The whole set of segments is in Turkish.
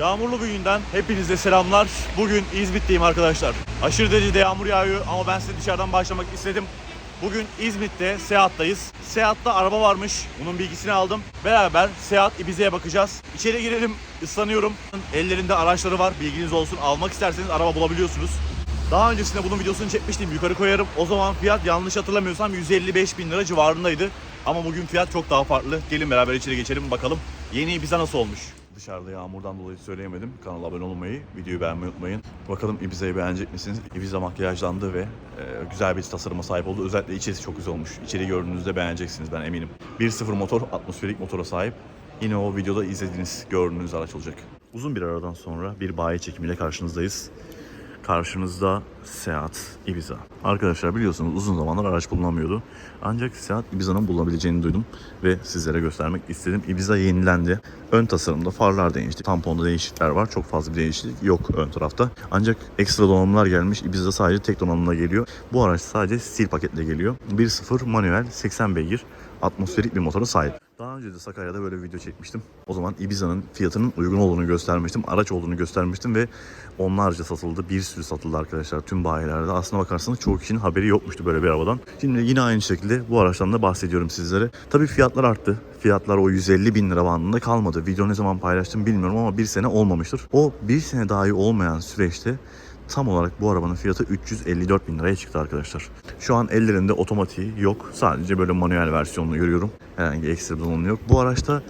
Yağmurlu bir günden hepinize selamlar. Bugün İzmit'teyim arkadaşlar. Aşırı derecede yağmur yağıyor ama ben size dışarıdan başlamak istedim. Bugün İzmit'te Seat'tayız. Seat'ta araba varmış. Bunun bilgisini aldım. Beraber Seat Ibiza'ya bakacağız. İçeri girelim. ıslanıyorum. Ellerinde araçları var. Bilginiz olsun. Almak isterseniz araba bulabiliyorsunuz. Daha öncesinde bunun videosunu çekmiştim. Yukarı koyarım. O zaman fiyat yanlış hatırlamıyorsam 155 bin lira civarındaydı. Ama bugün fiyat çok daha farklı. Gelin beraber içeri geçelim bakalım. Yeni Ibiza nasıl olmuş? Dışarıda yağmurdan dolayı söyleyemedim. Kanala abone olmayı, videoyu beğenmeyi unutmayın. Bakalım Ibiza'yı beğenecek misiniz? Ibiza makyajlandı ve e, güzel bir tasarıma sahip oldu. Özellikle içerisi çok güzel olmuş. İçeri gördüğünüzde beğeneceksiniz ben eminim. 1.0 motor, atmosferik motora sahip. Yine o videoda izlediğiniz, gördüğünüz araç olacak. Uzun bir aradan sonra bir bayi çekimiyle karşınızdayız. Karşınızda Seat Ibiza. Arkadaşlar biliyorsunuz uzun zamanlar araç bulunamıyordu. Ancak Seat Ibiza'nın bulunabileceğini duydum ve sizlere göstermek istedim. Ibiza yenilendi. Ön tasarımda farlar değişti. Tamponda değişiklikler var. Çok fazla bir değişiklik yok ön tarafta. Ancak ekstra donanımlar gelmiş. Ibiza sadece tek donanımla geliyor. Bu araç sadece stil paketle geliyor. 1.0 manuel 80 beygir atmosferik bir motora sahip. Daha önce de Sakarya'da böyle bir video çekmiştim. O zaman Ibiza'nın fiyatının uygun olduğunu göstermiştim. Araç olduğunu göstermiştim ve onlarca satıldı. Bir sürü satıldı arkadaşlar tüm bayilerde. Aslına bakarsanız çoğu kişinin haberi yokmuştu böyle bir arabadan. Şimdi yine aynı şekilde bu araçtan da bahsediyorum sizlere. Tabii fiyatlar arttı. Fiyatlar o 150 bin lira bandında kalmadı. Video ne zaman paylaştım bilmiyorum ama bir sene olmamıştır. O bir sene dahi olmayan süreçte tam olarak bu arabanın fiyatı 354 bin liraya çıktı arkadaşlar. Şu an ellerinde otomatiği yok. Sadece böyle manuel versiyonunu görüyorum. Herhangi ekstra bir donanımı yok. Bu araçta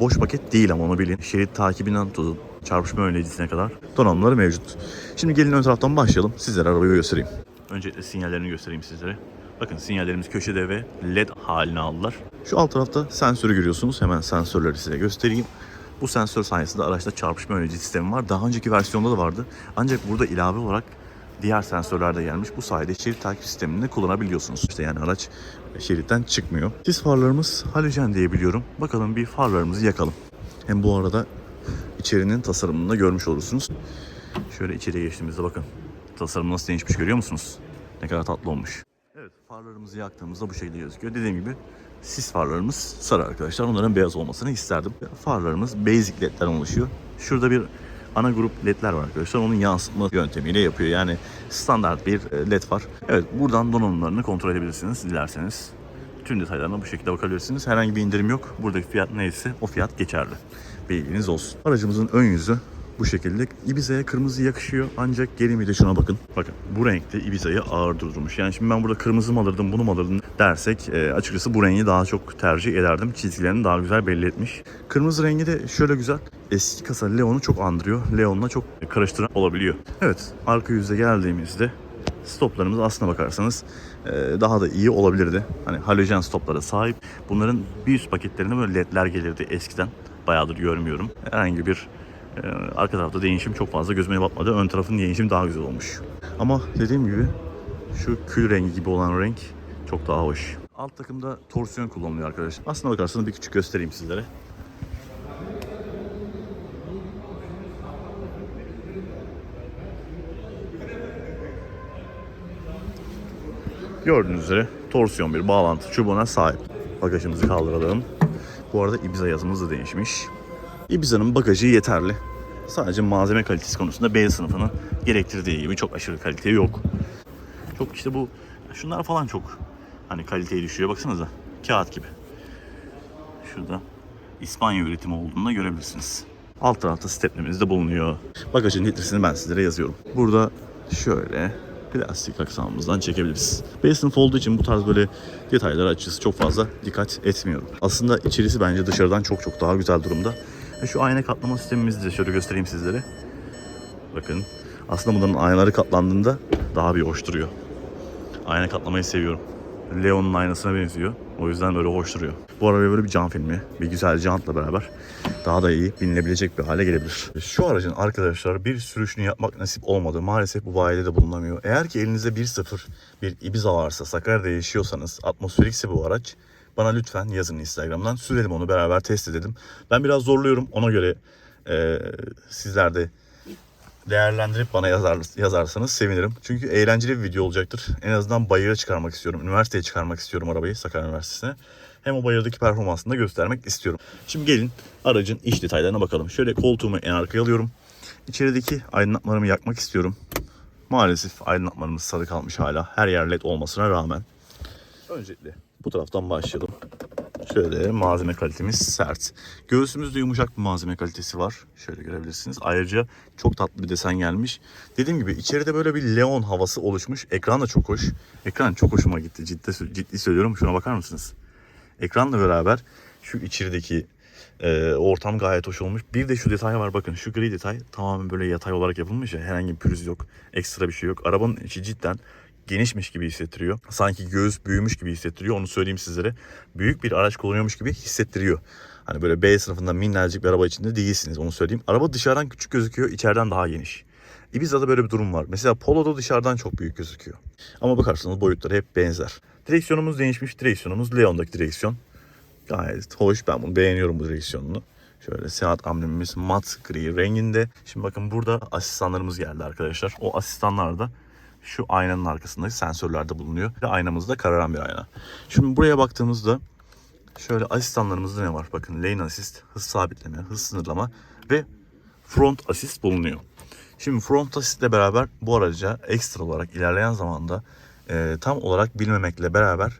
boş paket değil ama onu bilin. Şerit takibinden tutun çarpışma önleyicisine kadar donanımları mevcut. Şimdi gelin ön taraftan başlayalım. Sizlere arabayı göstereyim. Öncelikle sinyallerini göstereyim sizlere. Bakın sinyallerimiz köşede ve led haline aldılar. Şu alt tarafta sensörü görüyorsunuz. Hemen sensörleri size göstereyim. Bu sensör sayesinde araçta çarpışma önleyici sistemi var. Daha önceki versiyonda da vardı. Ancak burada ilave olarak diğer sensörler de gelmiş. Bu sayede şerit takip sistemini kullanabiliyorsunuz. İşte yani araç şeritten çıkmıyor. Sis farlarımız halojen diye biliyorum. Bakalım bir farlarımızı yakalım. Hem bu arada içerinin tasarımını da görmüş olursunuz. Şöyle içeriye geçtiğimizde bakın. Tasarım nasıl değişmiş görüyor musunuz? Ne kadar tatlı olmuş. Farlarımızı yaktığımızda bu şekilde gözüküyor. Dediğim gibi sis farlarımız sarı arkadaşlar. Onların beyaz olmasını isterdim. Farlarımız basic ledlerden oluşuyor. Şurada bir ana grup ledler var arkadaşlar. Onun yansıtma yöntemiyle yapıyor. Yani standart bir e, led var. Evet buradan donanımlarını kontrol edebilirsiniz dilerseniz. Tüm detaylarına bu şekilde bakabilirsiniz. Herhangi bir indirim yok. Buradaki fiyat neyse o fiyat geçerli. Bilginiz olsun. Aracımızın ön yüzü bu şekilde. Ibiza'ya kırmızı yakışıyor ancak gelin bir de şuna bakın. Bakın bu renkte Ibiza'yı ağır durdurmuş. Yani şimdi ben burada kırmızı mı alırdım bunu mu alırdım dersek e, açıkçası bu rengi daha çok tercih ederdim. Çizgilerini daha güzel belli etmiş. Kırmızı rengi de şöyle güzel. Eski kasa Leon'u çok andırıyor. Leon'la çok karıştıran olabiliyor. Evet arka yüzde geldiğimizde stoplarımız aslına bakarsanız e, daha da iyi olabilirdi. Hani halojen stoplara sahip. Bunların bir üst paketlerinde böyle ledler gelirdi eskiden. Bayağıdır görmüyorum. Herhangi bir e, arka tarafta değişim çok fazla gözüme batmadı. Ön tarafın değişim daha güzel olmuş. Ama dediğim gibi şu kül rengi gibi olan renk çok daha hoş. Alt takımda torsiyon kullanılıyor arkadaşlar. Aslına bakarsanız bir küçük göstereyim sizlere. Gördüğünüz üzere torsiyon bir bağlantı çubuğuna sahip. Bagajımızı kaldıralım. Bu arada Ibiza yazımız da değişmiş. Ibiza'nın bagajı yeterli. Sadece malzeme kalitesi konusunda B sınıfının gerektirdiği gibi çok aşırı kalite yok. Çok işte bu şunlar falan çok hani kaliteyi düşürüyor. Baksanıza kağıt gibi. Şurada İspanya üretimi olduğunu da görebilirsiniz. Alt tarafta stepnemiz de bulunuyor. Bagajın litresini ben sizlere yazıyorum. Burada şöyle plastik aksamımızdan çekebiliriz. B sınıf olduğu için bu tarz böyle detaylara açıkçası çok fazla dikkat etmiyorum. Aslında içerisi bence dışarıdan çok çok daha güzel durumda. Şu ayna katlama sistemimizi de şöyle göstereyim sizlere. Bakın aslında bunların aynaları katlandığında daha bir hoş duruyor. Ayna katlamayı seviyorum. Leon'un aynasına benziyor. O yüzden böyle hoş duruyor. Bu araba böyle bir cam filmi. Bir güzel jantla beraber daha da iyi binilebilecek bir hale gelebilir. Şu aracın arkadaşlar bir sürüşünü yapmak nasip olmadı. Maalesef bu bayide de bulunamıyor. Eğer ki elinizde 1.0 bir Ibiza varsa, Sakarya'da yaşıyorsanız, atmosferikse bu araç bana lütfen yazın Instagram'dan. Sürelim onu beraber test edelim. Ben biraz zorluyorum. Ona göre e, sizler de değerlendirip bana yazar, yazarsanız sevinirim. Çünkü eğlenceli bir video olacaktır. En azından bayıra çıkarmak istiyorum. Üniversiteye çıkarmak istiyorum arabayı Sakarya Üniversitesi'ne. hem o bayırdaki performansını da göstermek istiyorum. Şimdi gelin aracın iç detaylarına bakalım. Şöyle koltuğumu en arkaya alıyorum. İçerideki aydınlatmalarımı yakmak istiyorum. Maalesef aydınlatmalarımız sarı kalmış hala. Her yer led olmasına rağmen. Öncelikle bu taraftan başlayalım. Şöyle malzeme kalitemiz sert. Göğsümüzde yumuşak bir malzeme kalitesi var. Şöyle görebilirsiniz. Ayrıca çok tatlı bir desen gelmiş. Dediğim gibi içeride böyle bir Leon havası oluşmuş. Ekran da çok hoş. Ekran çok hoşuma gitti. Ciddi, ciddi söylüyorum. Şuna bakar mısınız? Ekranla beraber şu içerideki e, ortam gayet hoş olmuş. Bir de şu detay var bakın şu gri detay tamamen böyle yatay olarak yapılmış ya herhangi bir pürüz yok. Ekstra bir şey yok. Arabanın içi cidden genişmiş gibi hissettiriyor. Sanki göğüs büyümüş gibi hissettiriyor. Onu söyleyeyim sizlere. Büyük bir araç kullanıyormuş gibi hissettiriyor. Hani böyle B sınıfında minnacık bir araba içinde değilsiniz onu söyleyeyim. Araba dışarıdan küçük gözüküyor, içeriden daha geniş. Ibiza'da böyle bir durum var. Mesela Polo'da dışarıdan çok büyük gözüküyor. Ama bakarsanız boyutları hep benzer. Direksiyonumuz değişmiş. Direksiyonumuz Leon'daki direksiyon. Gayet hoş. Ben bunu beğeniyorum bu direksiyonunu. Şöyle Seat amblemimiz mat gri renginde. Şimdi bakın burada asistanlarımız geldi arkadaşlar. O asistanlar da şu aynanın arkasındaki sensörlerde bulunuyor. Aynamız da kararan bir ayna. Şimdi buraya baktığımızda şöyle asistanlarımızda ne var? Bakın lane assist, hız sabitleme, hız sınırlama ve front assist bulunuyor. Şimdi front assist ile beraber bu araca ekstra olarak ilerleyen zamanda e, tam olarak bilmemekle beraber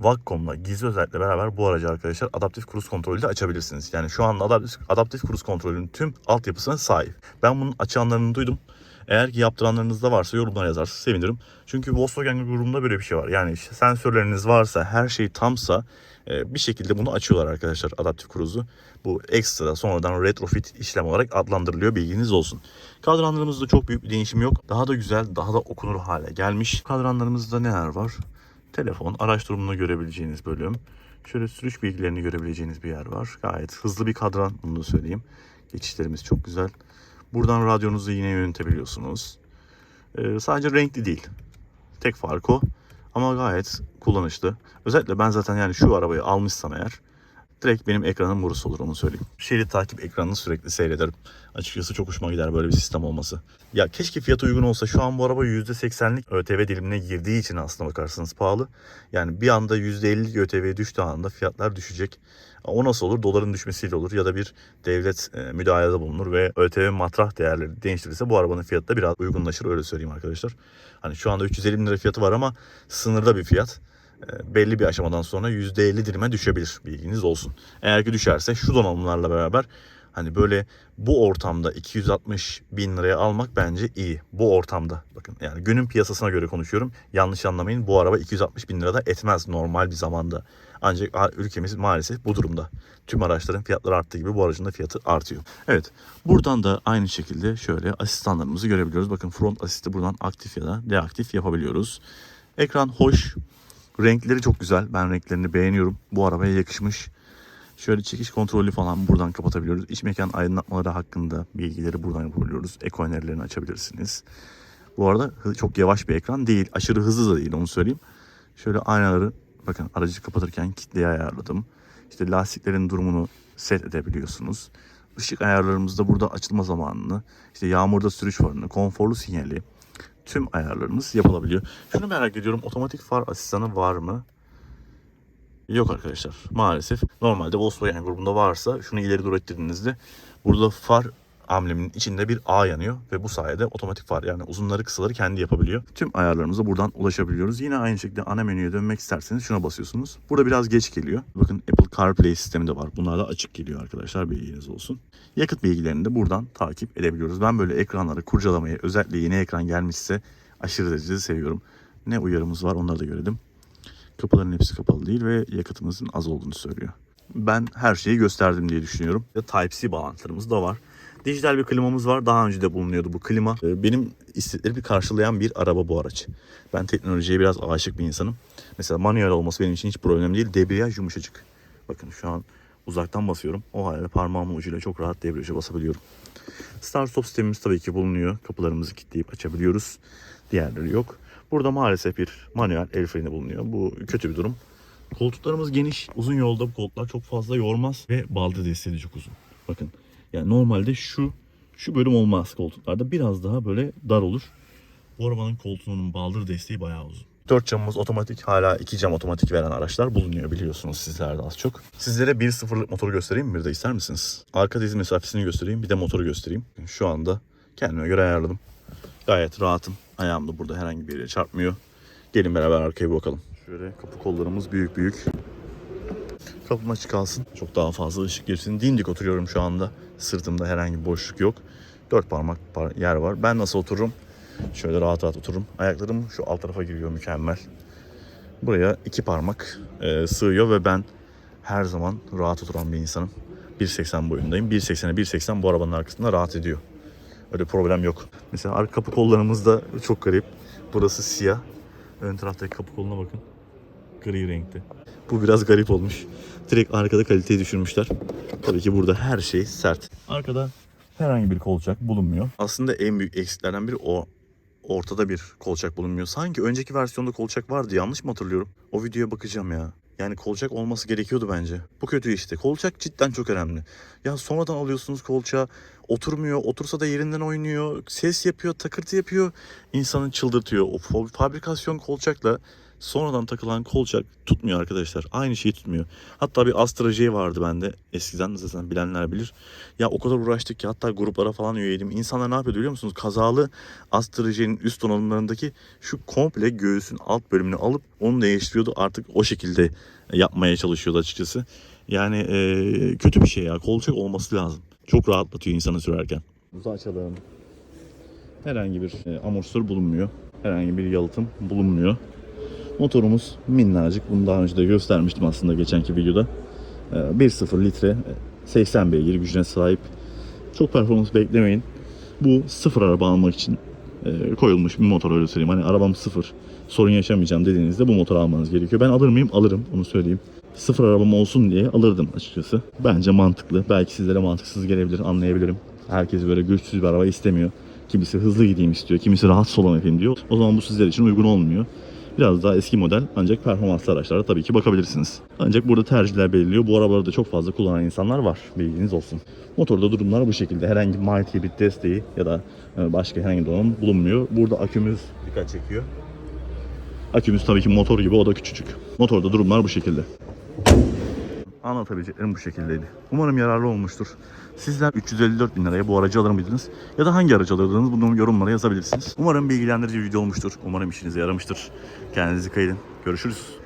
Vaccom'la gizli özellikle beraber bu aracı arkadaşlar adaptif cruise kontrolü de açabilirsiniz. Yani şu anda adaptif, adaptif cruise kontrolünün tüm altyapısına sahip. Ben bunun açanlarını duydum. Eğer ki yaptıranlarınız da varsa yorumlara yazarsanız sevinirim. Çünkü Volkswagen grubunda böyle bir şey var. Yani işte sensörleriniz varsa, her şey tamsa e, bir şekilde bunu açıyorlar arkadaşlar adaptif cruise'u. Bu ekstra sonradan retrofit işlem olarak adlandırılıyor bilginiz olsun. Kadranlarımızda çok büyük bir değişim yok. Daha da güzel, daha da okunur hale gelmiş. Kadranlarımızda neler var? Telefon, araç durumunu görebileceğiniz bölüm. Şöyle sürüş bilgilerini görebileceğiniz bir yer var. Gayet hızlı bir kadran, bunu da söyleyeyim. Geçişlerimiz çok güzel. Buradan radyonuzu yine yönetebiliyorsunuz. Ee, sadece renkli değil. Tek fark o. Ama gayet kullanışlı. Özellikle ben zaten yani şu arabayı almışsam eğer direkt benim ekranım burası olur onu söyleyeyim. Şerit takip ekranını sürekli seyrederim. Açıkçası çok hoşuma gider böyle bir sistem olması. Ya keşke fiyatı uygun olsa. Şu an bu araba %80'lik ÖTV dilimine girdiği için aslına bakarsanız pahalı. Yani bir anda %50'lik ÖTV'ye düştüğü anda fiyatlar düşecek. O nasıl olur? Doların düşmesiyle olur ya da bir devlet e, müdahalede bulunur ve ÖTV matrah değerleri değiştirirse bu arabanın fiyatı da biraz uygunlaşır öyle söyleyeyim arkadaşlar. Hani şu anda 350 bin lira fiyatı var ama sınırda bir fiyat. E, belli bir aşamadan sonra %50 dilime düşebilir bilginiz olsun. Eğer ki düşerse şu donanımlarla beraber hani böyle bu ortamda 260 bin liraya almak bence iyi. Bu ortamda bakın yani günün piyasasına göre konuşuyorum. Yanlış anlamayın bu araba 260 bin lirada etmez normal bir zamanda. Ancak ülkemiz maalesef bu durumda. Tüm araçların fiyatları arttığı gibi bu aracın da fiyatı artıyor. Evet buradan da aynı şekilde şöyle asistanlarımızı görebiliyoruz. Bakın front asisti buradan aktif ya da deaktif yapabiliyoruz. Ekran hoş. Renkleri çok güzel. Ben renklerini beğeniyorum. Bu arabaya yakışmış. Şöyle çekiş kontrolü falan buradan kapatabiliyoruz. İç mekan aydınlatmaları hakkında bilgileri buradan yapabiliyoruz. Eko önerilerini açabilirsiniz. Bu arada çok yavaş bir ekran değil. Aşırı hızlı da değil onu söyleyeyim. Şöyle aynaları bakın aracı kapatırken kitleye ayarladım. İşte lastiklerin durumunu set edebiliyorsunuz. Işık ayarlarımızda burada açılma zamanını, işte yağmurda sürüş farını, konforlu sinyali, tüm ayarlarımız yapılabiliyor. Şunu merak ediyorum otomatik far asistanı var mı? Yok arkadaşlar maalesef. Normalde Volkswagen grubunda varsa şunu ileri doğru ettirdiğinizde burada far ambleminin içinde bir A yanıyor ve bu sayede otomatik far yani uzunları kısaları kendi yapabiliyor. Tüm ayarlarımıza buradan ulaşabiliyoruz. Yine aynı şekilde ana menüye dönmek isterseniz şuna basıyorsunuz. Burada biraz geç geliyor. Bakın Apple CarPlay sistemi de var. Bunlar da açık geliyor arkadaşlar bilginiz olsun. Yakıt bilgilerini de buradan takip edebiliyoruz. Ben böyle ekranları kurcalamayı özellikle yeni ekran gelmişse aşırı derecede seviyorum. Ne uyarımız var onları da görelim. Kapıların hepsi kapalı değil ve yakıtımızın az olduğunu söylüyor. Ben her şeyi gösterdim diye düşünüyorum. Type-C bağlantılarımız da var. Dijital bir klimamız var. Daha önce de bulunuyordu bu klima. Ee, Benim isteklerimi karşılayan bir araba bu araç. Ben teknolojiye biraz aşık bir insanım. Mesela manuel olması benim için hiç problem değil. Debriyaj yumuşacık. Bakın şu an uzaktan basıyorum. O halde parmağımın ucuyla çok rahat debriyaja basabiliyorum. Start stop sistemimiz tabii ki bulunuyor. Kapılarımızı kilitleyip açabiliyoruz. Diğerleri yok. Burada maalesef bir manuel el freni bulunuyor. Bu kötü bir durum. Koltuklarımız geniş. Uzun yolda bu koltuklar çok fazla yormaz ve baldı desteği de çok uzun. Bakın yani normalde şu şu bölüm olmaz koltuklarda. Biraz daha böyle dar olur. Bu arabanın koltuğunun baldır desteği bayağı uzun. 4 camımız otomatik. Hala 2 cam otomatik veren araçlar bulunuyor biliyorsunuz sizler de az çok. Sizlere 1.0'lık motoru göstereyim bir de ister misiniz? Arka diz mesafesini göstereyim bir de motoru göstereyim. Şu anda kendime göre ayarladım. Gayet rahatım. Ayağım da burada herhangi bir yere çarpmıyor. Gelin beraber arkaya bir bakalım. Şöyle kapı kollarımız büyük büyük. Kapım açık kalsın. Çok daha fazla ışık girsin. Dimdik oturuyorum şu anda. Sırtımda herhangi bir boşluk yok. Dört parmak par- yer var. Ben nasıl otururum? Şöyle rahat rahat otururum. Ayaklarım şu alt tarafa giriyor mükemmel. Buraya iki parmak e, sığıyor ve ben her zaman rahat oturan bir insanım. 1.80 boyundayım. 1.80'e 1.80 bu arabanın arkasında rahat ediyor. Öyle problem yok. Mesela arka kapı kollarımız da çok garip. Burası siyah. Ön taraftaki kapı koluna bakın. Gri renkte. Bu biraz garip olmuş. Direkt arkada kaliteyi düşürmüşler. Tabii ki burada her şey sert. Arkada herhangi bir kolçak bulunmuyor. Aslında en büyük eksiklerden biri o. Ortada bir kolçak bulunmuyor. Sanki önceki versiyonda kolçak vardı yanlış mı hatırlıyorum? O videoya bakacağım ya. Yani kolçak olması gerekiyordu bence. Bu kötü işte. Kolçak cidden çok önemli. Ya sonradan alıyorsunuz kolçağı. Oturmuyor. Otursa da yerinden oynuyor. Ses yapıyor, takırtı yapıyor. İnsanı çıldırtıyor. O fa- fabrikasyon kolçakla sonradan takılan kolçak tutmuyor arkadaşlar. Aynı şeyi tutmuyor. Hatta bir Astra J vardı bende. Eskiden zaten bilenler bilir. Ya o kadar uğraştık ki hatta gruplara falan üyeydim. İnsanlar ne yapıyordu biliyor musunuz? Kazalı Astra J'nin üst donanımlarındaki şu komple göğsün alt bölümünü alıp onu değiştiriyordu. Artık o şekilde yapmaya çalışıyordu açıkçası. Yani eee, kötü bir şey ya. Kolçak olması lazım. Çok rahatlatıyor insanı sürerken. Buzu açalım. Herhangi bir e, amortisör bulunmuyor. Herhangi bir yalıtım bulunmuyor. Motorumuz minnacık. Bunu daha önce de göstermiştim aslında geçenki videoda. Ee, 1.0 litre e, 80 beygir gücüne sahip. Çok performans beklemeyin. Bu sıfır araba almak için e, koyulmuş bir motor öyle söyleyeyim. Hani arabam sıfır sorun yaşamayacağım dediğinizde bu motoru almanız gerekiyor. Ben alır mıyım? Alırım. Onu söyleyeyim. Sıfır arabam olsun diye alırdım açıkçası. Bence mantıklı. Belki sizlere mantıksız gelebilir anlayabilirim. Herkes böyle güçsüz bir araba istemiyor. Kimisi hızlı gideyim istiyor. Kimisi rahatsız olamayayım diyor. O zaman bu sizler için uygun olmuyor. Biraz daha eski model ancak performanslı araçlara tabii ki bakabilirsiniz. Ancak burada tercihler belirliyor. Bu arabaları da çok fazla kullanan insanlar var. Bilginiz olsun. Motorda durumlar bu şekilde. Herhangi bir mild desteği ya da e, başka herhangi bir donanım bulunmuyor. Burada akümüz dikkat çekiyor. Akümüz tabii ki motor gibi o da küçücük. Motorda durumlar bu şekilde. Anlatabileceklerim bu şekildeydi. Umarım yararlı olmuştur. Sizler 354 bin liraya bu aracı alır mıydınız? Ya da hangi aracı alırdınız? Bunu yorumlara yazabilirsiniz. Umarım bilgilendirici bir video olmuştur. Umarım işinize yaramıştır. Kendinize dikkat edin. Görüşürüz.